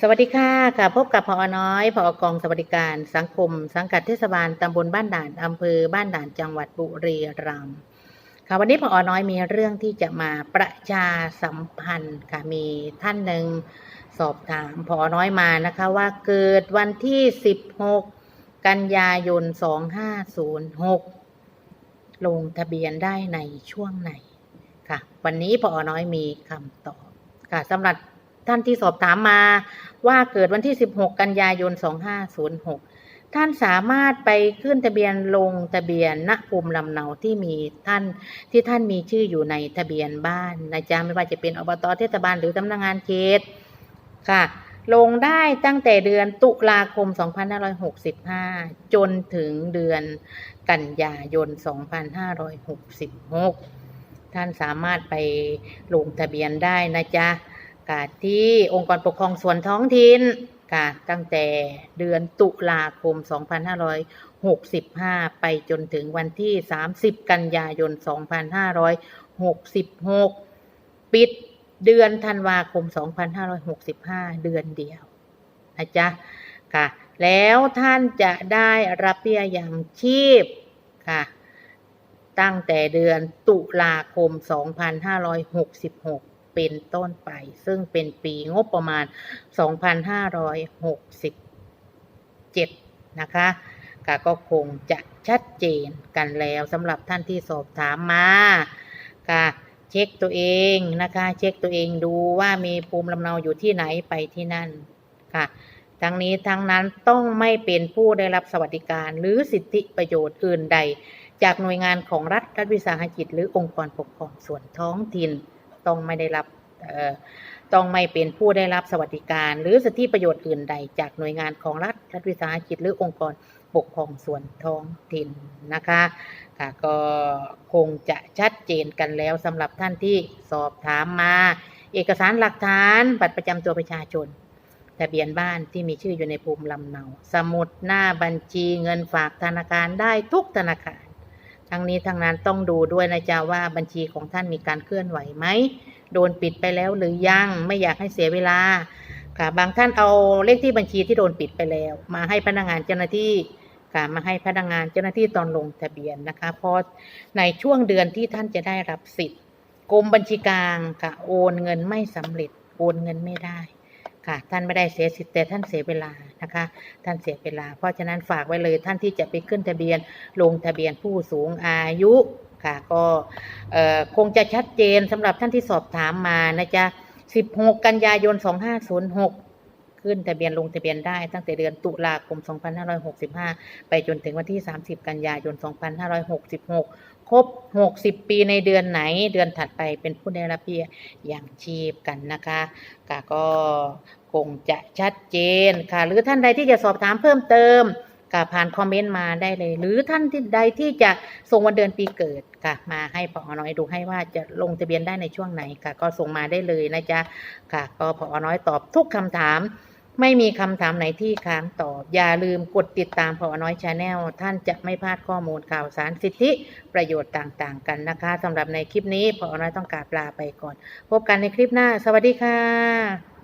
สวัสดีค่ะค่ะพบกับพอน้อยพอกองสวัสดิการสังคม สังกัดเทศบาลตำบลบ้านด่านอำเภอบ้านด่านจังหวัดบุรีรัมย์ค่ะวันนี้พอน้อยมีเรื่องที่จะมาประชาสัมพันธ์ค่ะมีท่านหนึ่งสอบถามพอน้อยมานะคะว่าเกิดวันที่ 16 กันยายน 2506 ลงทะเบียนได้ในช่วงไหนค่ะ วันนี้พอน้อยมีคำตอบค่ะสำหรับ ท่านที่สอบถามมาว่าเกิดวันที่ 16 กันยายน 2506 ท่านสามารถไปขึ้นทะเบียนลงทะเบียนณภูมิลำเนาที่มีท่านที่ท่านมีชื่ออยู่ในทะเบียนบ้านนะจ๊ะไม่ว่าจะเป็นอบตเทศบาลหรือสำนักงานเขตค่ะ ลงได้ตั้งแต่เดือนตุลาคม 2565 จนถึงเดือนกันยายน 2566 ท่านสามารถไปลงทะเบียนได้นะจ๊ะ กาที่องค์กรปกครองส่วนท้องถิ่นกาตั้งแต่เดือนตุลาคม 2565 ไปจนถึงวันที่ 30 กันยายน 2566 ปิดเดือนธันวาคม 2565 เดือนเดียวนะจ๊ะค่ะแล้วท่านจะได้รับเบี้ยยังชีพค่ะตั้งแต่เดือนตุลาคม 2566 เป็นต้นไป ซึ่งเป็นปีงบประมาณ 2567 นะคะคะก็คงจะชัดเจนกันแล้วสำหรับท่านที่สอบถามมาค่ะเช็คตัวเองนะคะ เช็คตัวเองดูว่ามีภูมิลำเนาอยู่ที่ไหนไปที่นั่นค่ะทั้งนี้ทั้งนั้นต้องไม่เป็นผู้ได้รับสวัสดิการ หรือสิทธิประโยชน์อื่นใด จากหน่วยงานของรัฐรัฐวิสาหกิจหรือองค์กรปกครองส่วนท้องถิ่น ต้องไม่ได้รับต้องไม่เป็นผู้ได้รับสวัสดิการ หรือสิทธิประโยชน์อื่นใด จากหน่วยงานของรัฐรัฐวิสาหกิจหรือองค์กรปกครองส่วนท้องถิ่นนะคะค่ะก็คงจะชัดเจนกันแล้วสำหรับท่านที่สอบถามมา เอกสารหลักฐานบัตรประจำตัวประชาชนทะเบียนบ้านที่มีชื่ออยู่ในภูมิลำเนา สมุดหน้าบัญชีเงินฝากธนาคารได้ทุกธนาคาร ทั้งนี้ทั้งนั้นต้องดูด้วยนะจ๊ะว่าบัญชีของท่านมีการเคลื่อนไหวไหม โดนปิดไปแล้วหรือยังไม่อยากให้เสียเวลา ค่ะบางท่านเอาเลขที่บัญชีที่โดนปิดไปแล้ว มาให้พนักงานเจ้าหน้าที่ค่ะมาให้พนักงานเจ้าหน้าที่ตอนลงทะเบียนนะคะเพราะในช่วงเดือนที่ท่านจะได้รับสิทธิ์กรมบัญชีกลางค่ะโอนเงินไม่สำเร็จโอนเงินไม่ได้ ค่ะท่านไม่ได้เสียสิทธิ์แต่ท่านเสียเวลานะคะ ท่านเสียเวลา เพราะฉะนั้นฝากไว้เลยท่านที่จะไปขึ้นทะเบียนลงทะเบียนผู้สูงอายุค่ะก็คงจะชัดเจนสำหรับท่านที่สอบถามมานะจ๊ะ16 กันยายน 2506 ขึ้นทะเบียนลงทะเบียนได้ตั้งแต่เดือนตุลาคม 2565 ไปจนถึงวันที่ 30 กันยายน 2566 ครบ 60 ปีในเดือนไหนเดือนถัดไปเป็นผู้ได้รับเบี้ยอย่างชีพกันนะคะก็คงจะชัดเจนค่ะ หรือท่านใดที่จะสอบถามเพิ่มเติมก็ผ่านคอมเมนต์มาได้เลย หรือท่านที่ใดที่จะส่งวันเดือนปีเกิดค่ะ มาให้พอน้อยดูให้ว่าจะลงทะเบียนได้ในช่วงไหนค่ะ ก็ส่งมาได้เลยนะจ๊ะค่ะ ก็พอน้อยตอบทุกคำถาม ไม่มีคำถามไหนที่ค้างตอบ อย่าลืมกดติดตามพอน้อยชาแนลท่านจะไม่พลาดข้อมูลข่าวสารสิทธิประโยชน์ต่างๆ กันนะคะสำหรับในคลิปนี้พอน้อยต้องกราบลาไปก่อน พบกันในคลิปหน้า สวัสดีค่ะ